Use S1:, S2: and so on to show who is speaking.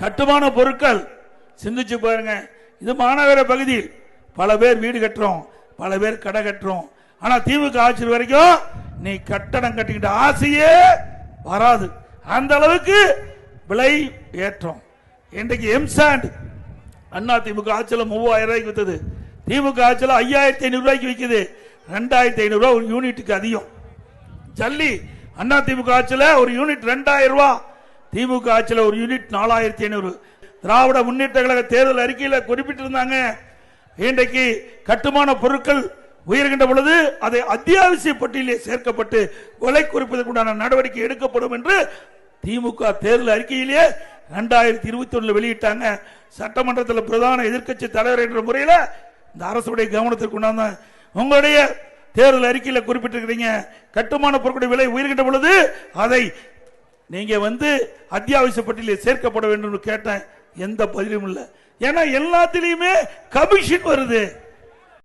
S1: கட்டுமான பொருட்கள். சிந்திச்சு பாருங்க. இது மாநகர பகுதியில் பல பேர் வீடு கட்டுறோம் பல பேர் கடை கட்டுறோம். ஆனா திமுக ஆட்சி வரைக்கும் நீ கட்டடம் கட்டிக்கிட்ட ஆசையே வராது. அந்த அளவுக்கு விலை ஏற்றம். இன்றைக்கு எம்சாண்ட் அண்ணா திமுக ஆட்சியில் மூவாயிரம் ரூபாய்க்கு வித்தது. திமுக ஆட்சியில் ஐயாயிரத்தி ஐநூறு ரூபாய்க்கு விற்குது ரெண்டாயிரத்தி ஐநூறு ஒரு யூனிட்டுக்கு அதிகம். ஜல்லி அண்ணா திமுக ஆட்சியில் ஒரு யூனிட் ரெண்டாயிரம் ரூபாய் திமுக ஆட்சியில் ஒரு யூனிட் நாலாயிரத்தி ஐநூறு. திராவிட முன்னேற்ற கழக தேர்தல் அறிக்கையில் குறிப்பிட்டிருந்தாங்க. இன்றைக்கு கட்டுமான பொருட்கள் உயர்கின்ற பொழுது அதை அத்தியாவசிய பட்டியலில் சேர்க்கப்பட்டு கொலை குறிப்பதற்குண்டான நடவடிக்கை எடுக்கப்படும் என்று திமுக தேர்தல் அறிக்கையிலேயே ரெண்டாயிரத்தி இருபத்தி ஒண்ணுல வெளியிட்டாங்க. சட்டமன்றத்தில் பிரதான எதிர்க்கட்சி தலைவர் என்ற முறையில் இந்த அரசுடைய கவனத்திற்கு உங்களுடைய தேர்தல் அறிக்கையில் குறிப்பிட்டிருக்கிறீங்க. கட்டுமான பொருட்களுடைய விலை உயர்கின்ற பொழுது அதை நீங்க வந்து அத்தியாவசிய பட்டியலில் சேர்க்கப்பட வேண்டும் கேட்டேன். எந்த பதிலும் இல்லை. ஏன்னா எல்லாத்திலையுமே கமிஷன் வருது.